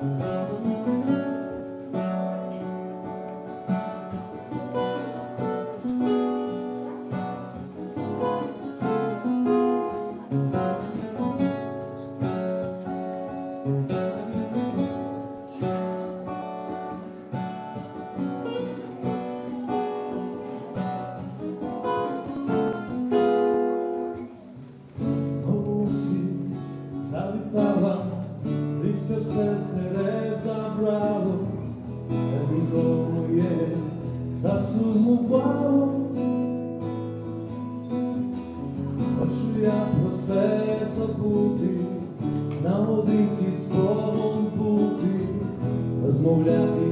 thank mm -hmm. you все з дерев забрало, все нікому є, засумувало, хочу я про все забути, на наодинці з Богом бути, розмовляти.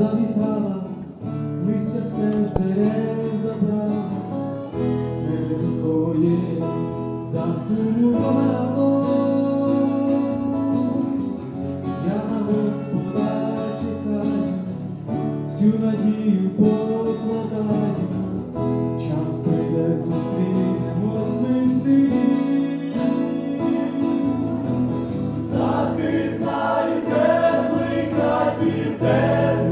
завітала, листя все з дерев забрала, святої засумувало, я на Господа чекаю, всю надію покладаю, час прийде зустрінемось ми з ним. Так і знай, теплий край південний,